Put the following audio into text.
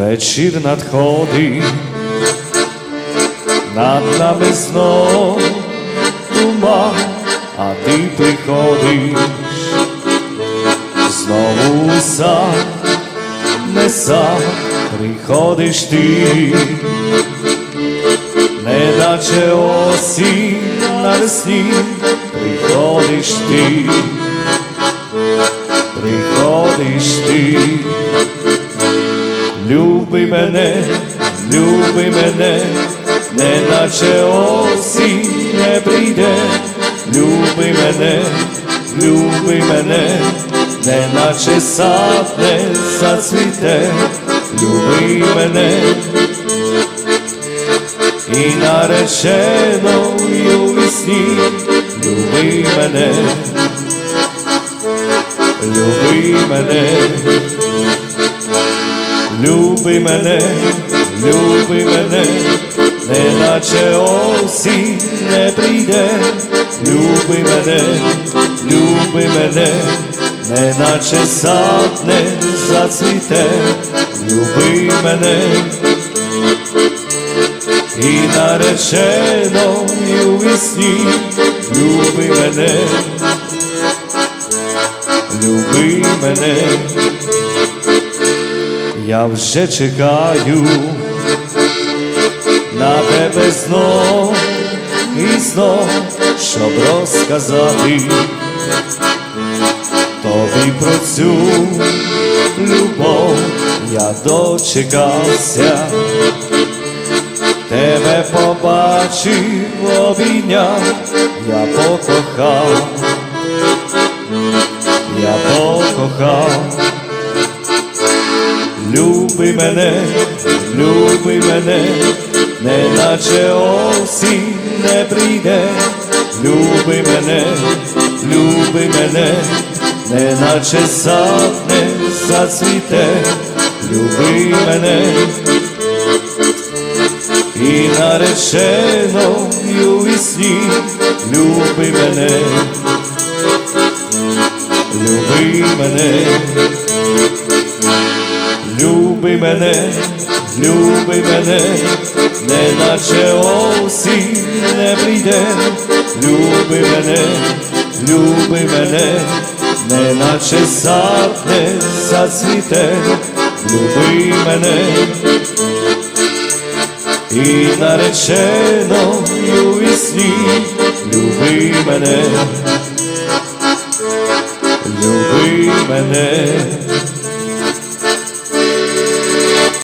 вечір надходить, над нами знов туман, а ти приходиш, знову сам, не сам приходиш ти, неначе осінь навесні приходиш ти, приходиш. Люби мене, люби мене, неначе осінь не прийде, люби мене, люби мене, неначе сад не зацвіте, люби мене, і нареченою вісні, люби мене, люби мене. Люби мене, люби мене, неначе осінь не прийде, люби мене, люби мене, неначе сад не зацвіте, люби мене, і нареченою вісні, люби мене, люби мене. Я вже чекаю на тебе знов і знов, щоб розказати тобі про цю любов я дочекався, тебе побачив, обійняв, я покохав, я покохав. Люби мене, люби мене, неначе осінь не прийде, люби мене, люби мене, неначе сад не зацвіте, люби мене, і нареченою вісні, люби мене, люби мене. Мене, люби мене, неначе осінь не прийде, люби мене, люби мене, неначе сад не зацвіте, люби мене, і нареченою вісні, люби мене, люби мене.